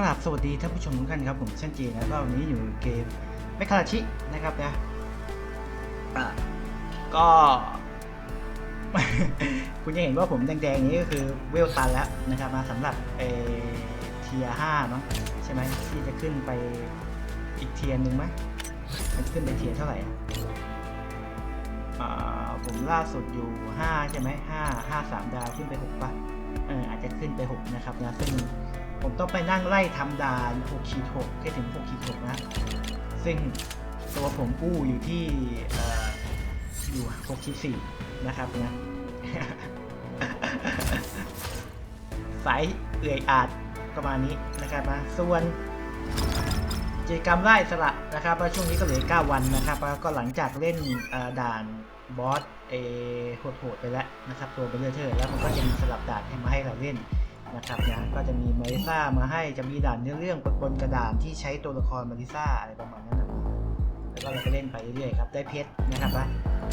ราบสวัสดีท่านผู้ชมทุกท่านครับผมช่างเจนะก็วันนี้อยู่เกมเมคาราชินะครับนะอะก็ คุณจะเห็นว่าผมแดงๆนี้ก็คือเวลตันแล้วนะครับมาสำหรับเอเทียห้าเนาะใช่ไหมที่จะขึ้นไปอีกเทียร์หนึ่งไหมมันขึ้นไปเทียร์เท่าไหร่อะอ่าผมล่าสุดอยู่ห้าใช่ไหมห้าห้าสามดาวขึ้นไปหกป่ะเอออาจจะขึ้นไปหกนะครับนะซึ่ง ผมต้องไปนั่งไล่ทำด่าน6ขีด6ให้ถึง6ขีด6นะ ซึ่งตัวผมกู้อยู่ที่ออยู่6ขีด4นะครับนะสายเอื่อยอาจประมาณนี้นะครับนะส่วนกิจกรรมไล่สละนะครับช่วงนี้ก็เหลือ 9 วันนะครับแล้วก็หลังจากเล่นด่านบอสเอโหดๆไปแล้วนะครับ ตัวเบลเลอร์เทอร์แล้วมันก็จะมีสลับด่านให้มาให้เราเล่น นะครับนะก็จะมีมาริซ่ามาให้จะมีด่านเนื้อเรื่องบนกระดานที่ใช้ตัวละครมาริซ่าอะไรประมาณนั้นนะแล้วก็เราก็เล่นไปเรื่อยๆครับได้เพชรนะครับนะ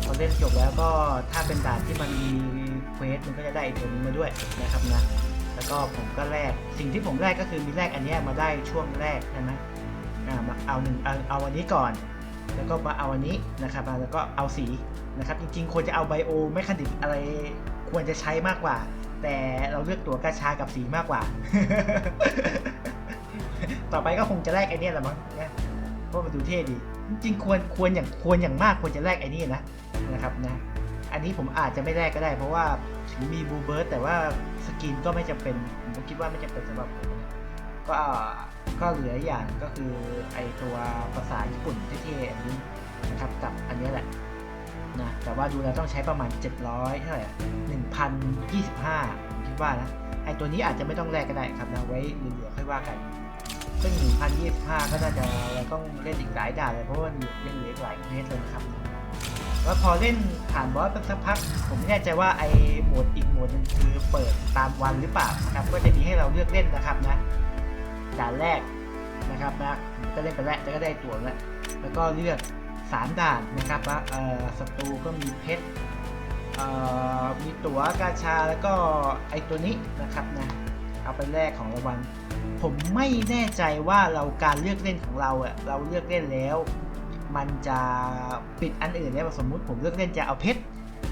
พอเล่นจบแล้วก็ถ้าเป็นด่านที่มันมีเควสมันก็จะได้ตัวนี้มาด้วยนะครับนะแล้วก็ผมก็แลกสิ่งที่ผมแลกก็คือมีแลกอันนี้มาได้ช่วงแรกใช่ไหมอ่ามาเอาหนึ่งเอาเอาอันนี้ก่อน แล้วก็มาเอาอันนี้นะครับแล้วก็เอาสีนะครับจริงๆควรจะเอาไบโอไม่คดิกอะไรควรจะใช้มากกว่า แต่เราเลือกตัวกระชากับสีมากกว่า ต่อไปก็คงจะแลกไอเนี้ยแหละมั้งนะเพราะมันดูเท่ดี จริงควรควรอย่างควรอย่างมากควรจะแลกไอนี่นะนะครับนะ อันนี้ผมอาจจะไม่แลกก็ได้ เพราะว่าถึงมีบูเบิร์ตแต่ว่าสกินก็ไม่จำเป็นผมคิดว่าไม่จำเป็นสำหรับผมก็ก็เหลืออย่างก็คือไอตัวภาษาญี่ปุ่นเท่ๆอันนี้นะครับกับอันนี้แหละ นะแต่ว่าดูแล้วต้องใช้ประมาณ 700เท่าไหร่1,025ผมคิดว่านะไอตัวนี้อาจจะไม่ต้องแลกก็ได้ครับนะไว้เหลือๆค่อยว่ากันซึ่ง1,025 ก็น่าจะเราต้องเล่นอีกหลายด่านเลยเพราะว่ามันยังเหลืออีกหลายเมตรเลยนะครับแล้วพอเล่นผ่านบอสไปสักพัก ผมไม่แน่ใจว่าไอโหมดอีกโหมดหนึงคือเปิดตามวันหรือเปล่านะครับก็จะมีให้เราเลือกเล่นนะครับนะด่านแรกนะครับนะก็เล่นไปแล้วจะก็ได้ตั๋วแล้วแล้วก็เลือก สามด่านนะครับศัตรูก็มีเพชรมีตั๋วกาชาแล้วก็ไอตัวนี้นะครับนะเอาไปแลกของรางวัลผมไม่แน่ใจว่าเราการเลือกเล่นของเราอะเราเลือกเล่นแล้ว มันจะปิดอันอื่นได้สมมุติผมเลือกเล่นจะเอาเพชร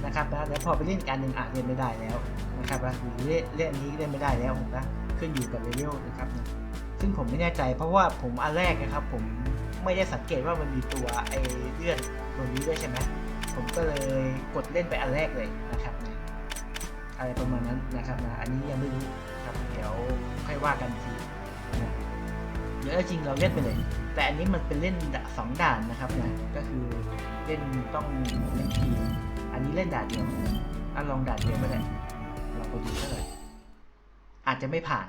นะครับนะแล้วพอไปเล่นกอันหนึ่งอาจเล่นไม่ได้แล้วนะครับนะหรือเล่นนอันนี้เล่นไม่ได้แล้วนะขึ้นอยู่กับเลเวลนะครับนะซึ่งผมไม่แน่ใจเพราะว่าผมอันแรกนะครับผม ไม่ได้สังเกตว่ามันมีตัวไอเลื่อนตัวนี้ด้วยใช่ไหมผมก็เลยกดเล่นไปอันแรกเลยนะครับนะอะไรประมาณนั้นนะครับนะอันนี้ยังไม่รู้ครับเดี๋ยวค่อยว่ากันทีนะเดี๋ยวจริงเราเล่นไปเลย แต่อันนี้มันเป็นเล่นสองด่านนะครับนะก็คือเล่นต้องเล่นทีอันนี้เล่นด่านเดียวอะลองด่านเดียวก็ได้ลองไปดูเท่าไหร่อาจจะไม่ผ่าน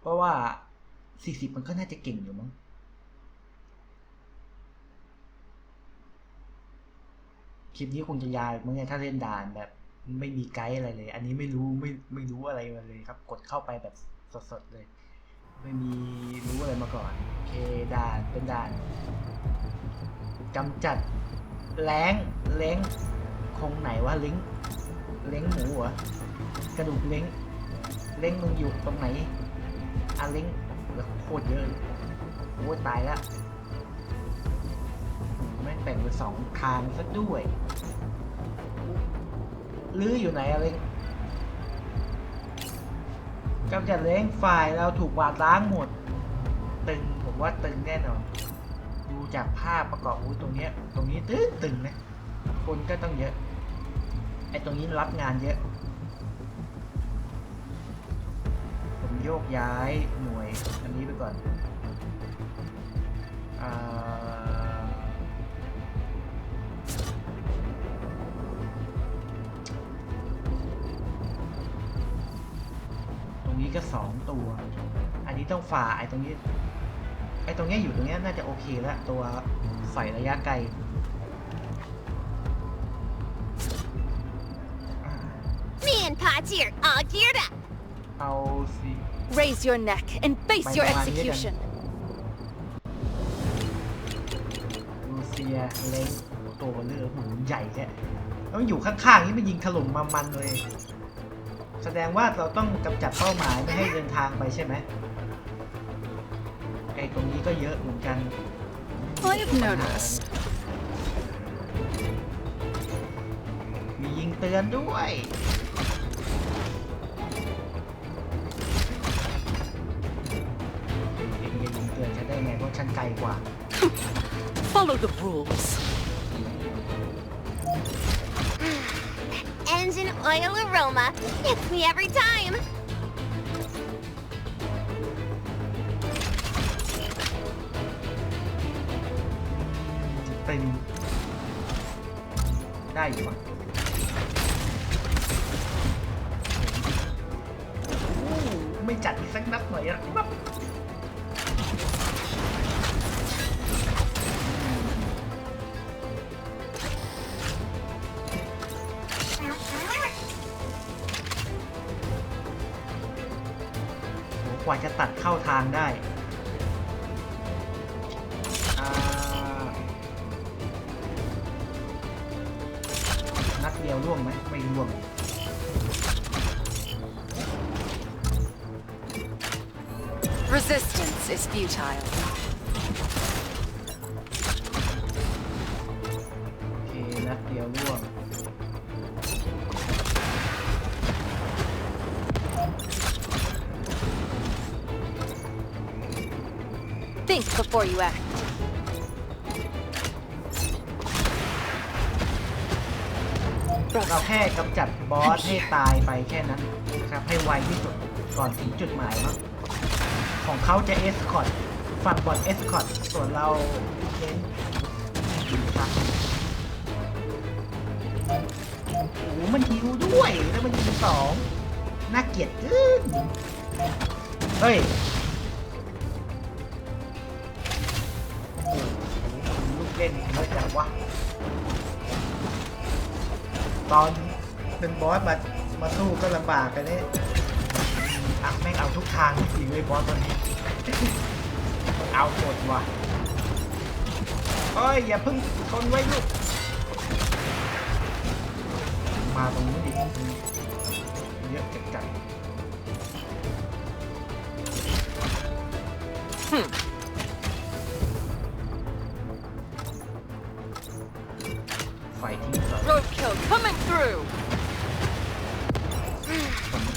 เพราะว่า 40 มันก็น่าจะเก่งอยู่มั้ง คลิปนี้คงจะยาวมั้งเนี่ยถ้าเล่นด่านแบบ ไม่มีไกด์อะไรเลย อันนี้ไม่รู้ไม่ไม่รู้อะไรมาเลยครับ กดเข้าไปแบบสดๆเลย ไม่มีรู้อะไรมาก่อนโอเคด่านเป็นด่านกำจัดแรงเล้งคงไหนวะลิงเล้งหมูเหรอกระดูกเล้งเล้งมึงอยู่ตรงไหนอะเล้งโคตรเยอะโอ้ยตายแล้ว แม่งแบ่งเป็นสองทางซะด้วยลื้ออยู่ไหนอะไรกำจัดเล้งฝ่ายเราถูกวาดล้างหมด ตึงผมว่าตึงแน่นอนดูจากภาพประกอบอุ้ตรงเนี้ย ตรงนี้ตึงตึงนะคนก็ต้องเยอะไอ้ตรงนี้รับงานเยอะ ผมโยกย้ายหน่วยอันนี้ไปก่อนอ่า ก็สองตัว อันนี้ต้องฝ่าไอ้ตรงนี้ ไอ้ตรงเนี้ยอยู่ตรงเนี้ยน่าจะโอเคแล้วตัวใส่ระยะไกลอ่า Me and Potts here, all geared up. เอาสิ Raise your neck and face your Bye, bye, execution. รูเซียเล็กตัวเบลอหุ่นใหญ่แค่แล้วมันอยู่ข้างๆนี่มันยิงถล่มมามันเลย แสดงว่าเราต้องกำจัดเป้าหมายไม่ให้เดินทางไปใช่ไหมไอ้ตรงนี้ก็เยอะเหมือนกัน I have noticed. มียิงเตือนด้วย เองจะยิงเตือนฉันได้ไงเพราะฉันไกลกว่า Follow the rules. Engine oil aroma gets me every time. เป็นได้อยู่วะ กว่าจะตัดเข้าทางได้นัดเดียวร่วงไหมไม่ร่วง Think before you act. เราแค่กำจัดบอสให้ตายไปแค่นั้นนะครับให้ไวที่สุดก่อนถึงจุดหมายเนาะของเขาจะเอสคอร์ฝั่งบอลเอสคอร์ส่วนเราเน้นครับโอ้โหมันฮิวด้วยแล้วมันยิงสองน่าเกลียดเกินเฮ้ย เล่นเยอะจังวะตอนเป็นบอสมามาสู้ก็ลำบากกันเนี่ยอะแม่งเอาทุกทางจริงเลยบอสตัวนี้ เอาหมดว่ะเอ้ย อย่าพิ่งทนไว้ลูก มาตรงนี้ดิเยอะจัดจัด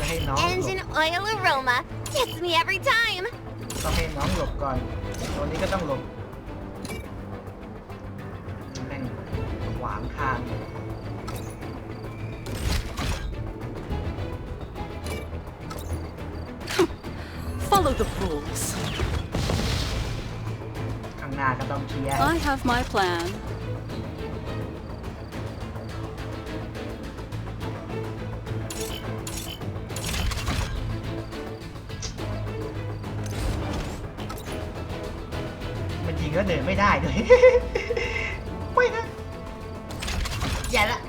ให้น้องหลบ Engine oil aroma gets me every time. ต้องให้น้องหลบก่อน ตัวนี้ก็ต้องหลบแม่งขวางทาง Follow the rules. ข้างหน้าก็ต้องเคลียร์ I have my plan. มันยิงก็เดินไม่ได้ด้วยไม่นะอย่าละ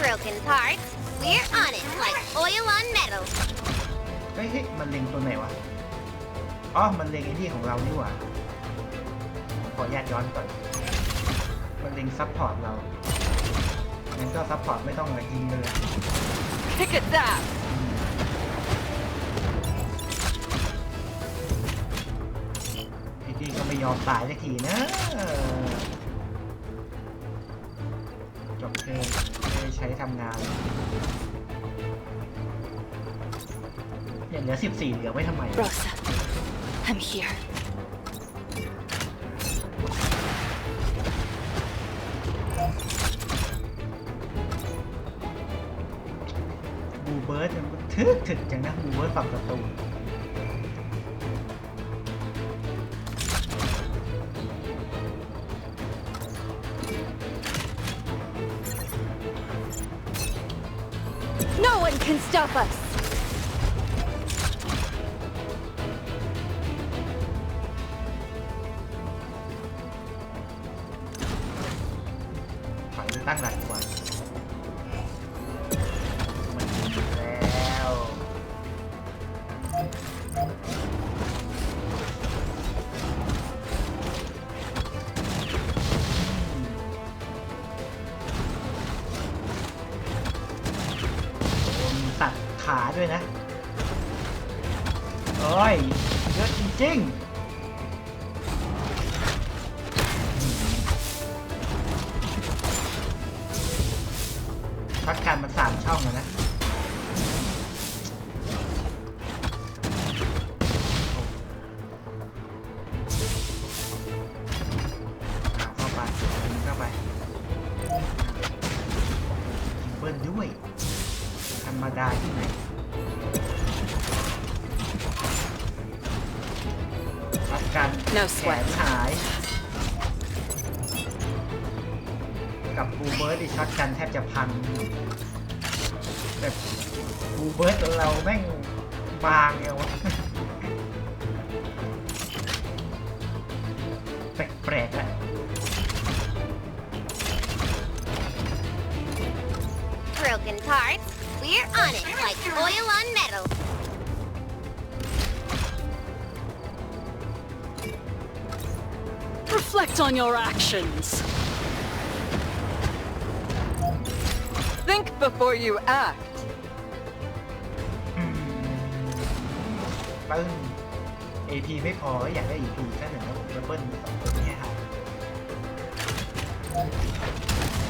Broken parts, we're on it like oil on metal. เฮ้ยเฮ้ยมันเล็งตัวไหนวะ อ๋อ มันเล็งไอ้ที่ของเรานี่หว่าผมขออนุญาตย้อนก่อน มันเล็งซัพพอร์ตเรางั้น ก็ซัพพอร์ตไม่ต้องมายิงเลย Kick it down. พี่พี่ก็ไม่ยอมตายสักทีนะ จบเทิร์นไม่ได้ใช้ทำงานเนี่ยเหลือ14 เหลือไว้ทำไม Rosa, I'm here. กจังนะบูเบิร์ดฝั่งประตู No one can stop us. ขาด้วยนะโอ้ยเยอะจริงๆพักการมันสามช่องแล้วนะ กัน No แข sweat นหาย กับบูเบิร์ดอีกช็อตกันแทบจะพังแบบบูเบิร์ดเราแม่งบางไงวะแปลกๆอะ Broken parts. We're on it like oil on metal. Reflect on your actions. Think before you act. อืมปึ้ง AP ไม่พออยากได้ EP แค่หนึ่งแล้วผมจะเบิ้ลสองตัวนี้ให้หาย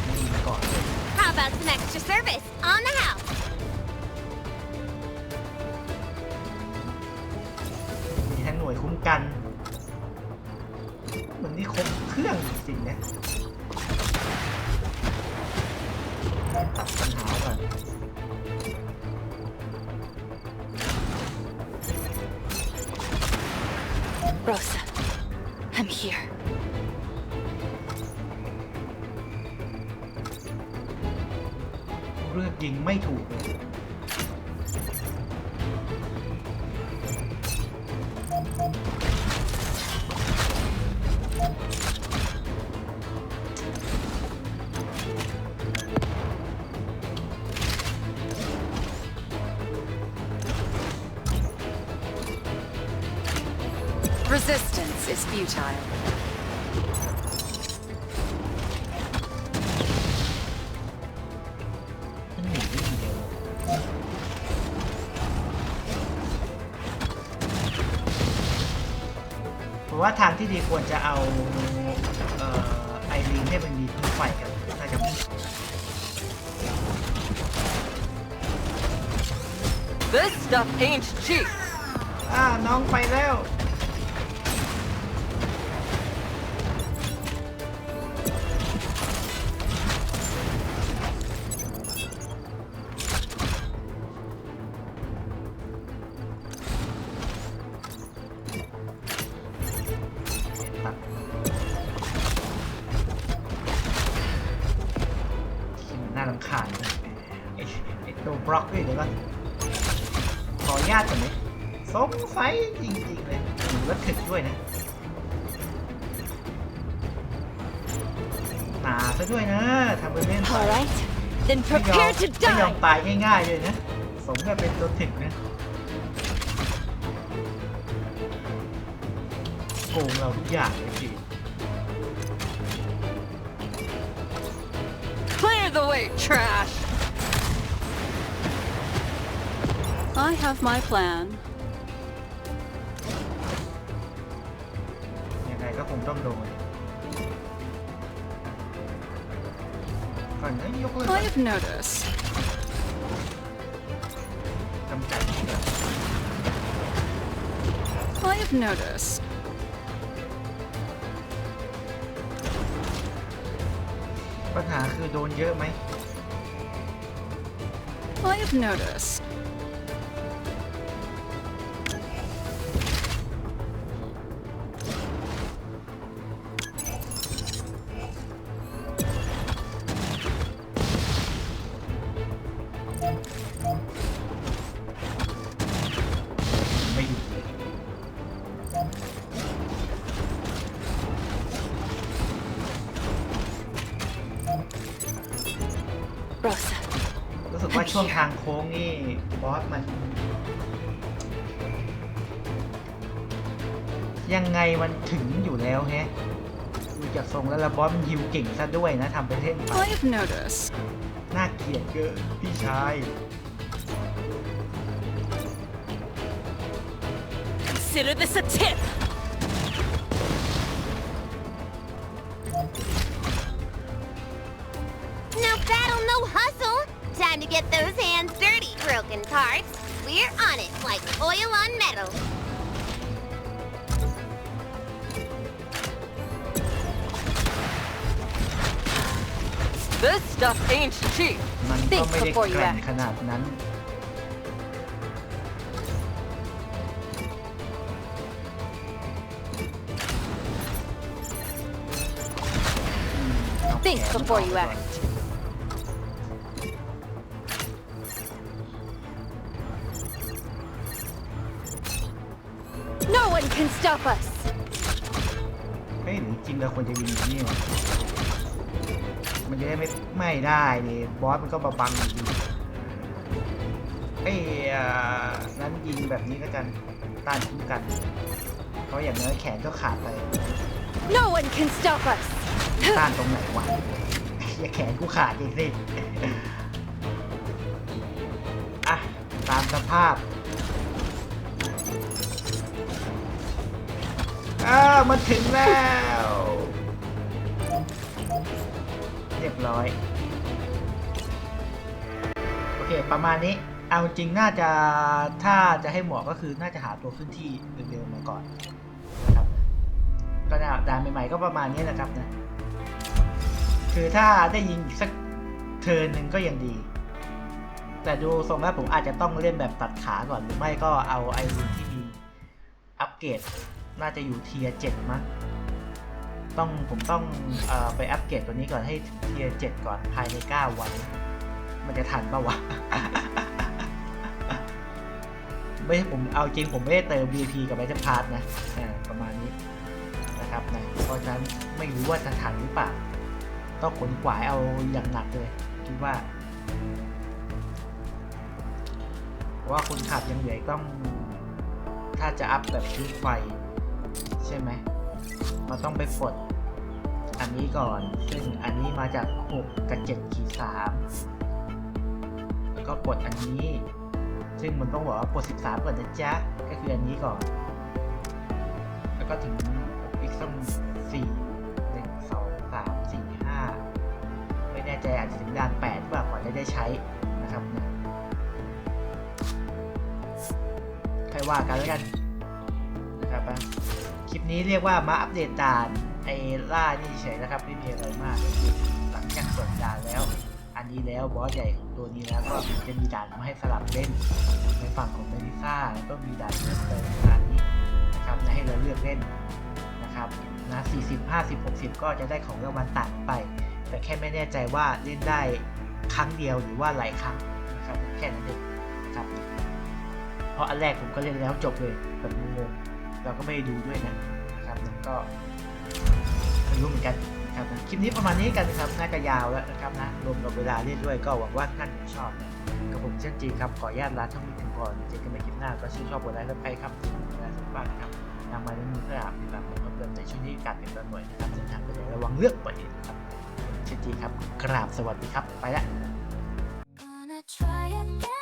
นี่มาก่อนเลย How about some extra service on the house? มีทั้งหน่วยคุ้มกันเห มือนนี่ครบเครื่องจริงๆนะตัดปัญหาก่อน Rosa, I'm here. เลือกยิงไม่ถูกเลย Resistance is futile. มันหนีได้ทีเดียวเพราะว่าทางที่ดีควรจะเอาเอ่อไอรีนให้มันมีพื้นไฟกันน่าจะ This stuff ain't cheap. อ่าน้องไปแล้ว รือว่าถึกด้วยนะ หนาซะด้วยนะทำไปเล่นไป All right, then ไม่ยอม prepare to ไม่ยอม die. ตายง่ายๆเลยนะ สมกับเป็นตัวถึกนะโกงเราทุกอย่างเลยสิ Clear the way, trash. I have my plan. ยกเลิก I have noticed. กำจัดที่แบบ I have noticed. ปัญหาคือโดนเยอะไหม I have บอสมัน ยังไงมันถึงอยู่แล้วแฮะดูจากทรงแล้วบอสมันฮิวเก่งซะด้วยนะทำไปเท่นไปน่าเกลียดเกินพี่ชาย No battle, no hustle. Time to get those hands dirty, broken tarts. We're on it like oil on metal. This stuff ain't cheap. มันก็ Think ไม่ได้ before you แกร่ง act. ขนาดนั้น อืมเอา Think แขนมัน before ออก you ก่อน act. Stop us. เฮ้ยหรือจริงเราควรจะยิงอย่างนี่วะมันจะได้ไม่ไม่ได้ดิบอสมันก็มาบังอยู่ดีเอ้ยอ่านั้นยิงแบบนี้แล้วกันต้านคุ้มกัน เพราะอย่างน้อยแขนก็ขาดไป No one can stop us. ต้านตรงไหนวะอย่าแขนกูขาดจริงสิ อะ ตามสภาพ อ้าวมันถึงแล้ว เรียบร้อย โอเค ประมาณนี้ เอาจริงน่าจะถ้าจะให้เหมาะก็คือน่าจะหาตัวขึ้นที่เร็วๆมาก่อนนะครับก็ได้ด่านใหม่ๆก็ประมาณนี้แหละครับนะคือถ้าได้ยิงอีกสักเทิร์นหนึ่งก็ยังดี แต่ดูทรงแล้วผมอาจจะต้องเล่นแบบตัดขาก่อนหรือไม่ก็เอาไอรินที่มีอัปเกรด น่าจะอยู่เทียเจ็ดมั้งต้องผมต้องอไปอัปเกรดตัวนี้ก่อนให้เทียเจ็ดก่อนภายใน 9 วัน มันจะทันปะวะ ไม่ผมเอาจริงผมไม่ได้เติม VP กับไ i เ e พาร์ทนะประมาณนี้นะครับนะเพราะฉะนั้นไม่รู้ว่าจะทันหรือเปล่า ต้องขนขวายเอาอย่างหนักเลย คิดว่าเพราะว่าคนขับยังเหลือต้อง ถ้าจะอัพแบบพื้นไฟ ใช่ไหมมันต้องไปกดอันนี้ก่อน ซึ่งอันนี้มาจาก 6 กับ7ขีด3แล้วก็กดอันนี้ ซึ่งมันต้องบอกว่ากด 13ก่อนนะจ๊ะ ก็คืออันนี้ก่อน แล้วก็ถึงอีกสัก4 1 2 3 4 5ไม่แน่ใจอาจจะถึงด่าน8หรือเปล่าก่อนจะได้ใช้นะครับนะใครว่ากันแล้วกันนะครับ นี้เรียกว่ามาอัปเดตด่านไอล่านี่เฉยนะครับ ไม่มีอะไรมากคือหลังจากเปิดด่านแล้ว อันนี้แล้วบอสใหญ่ของตัวนี้แล้วก็จะมีด่านมาให้สลับเล่นในฝั่งของเมลิซ่าแล้วก็มีด่านเพิ่มเติมขนนี้นะครับนะให้เราเลือกเล่นนะครับนะ40 50 60 ก็จะได้ของรางวัลต่างไป แต่แค่ไม่แน่ใจว่าเล่นได้ครั้งเดียวหรือว่าหลายครั้งนะครับแค่นั้นเองนะครับเพราะอันแรกผมก็เล่นแล้วจบเลยแบบงงๆเราก็ไม่ได้ดูด้วยนะ นะครับก็ไม่รู้เหมือนกันครับคลิปนี้ประมาณนี้กันนะครับน่าจะยาวแล้วนะครับนะรวมกับเวลาเล่นด้วยก็หวังว่าท่านจะชอบนะกับผมเช่นจริงครับขออนุญาตลาท่านผู้ชมก่อนเจอกันใหม่คลิปหน้าก็ชื่นชอบกดไลค์และไปครับถึงเวลาสุดบ้างนะครับนำมาในมือเพื่ออาบติดตามผมเพิ่มเติมในช่วงนี้การเปลี่ยนแปลงหน่วยนะครับเส้นทางไปไหนระวังเลือกปล่อยเหตุนะครับเช่นจริงครับกราบสวัสดีครับไปละ Gonna try again.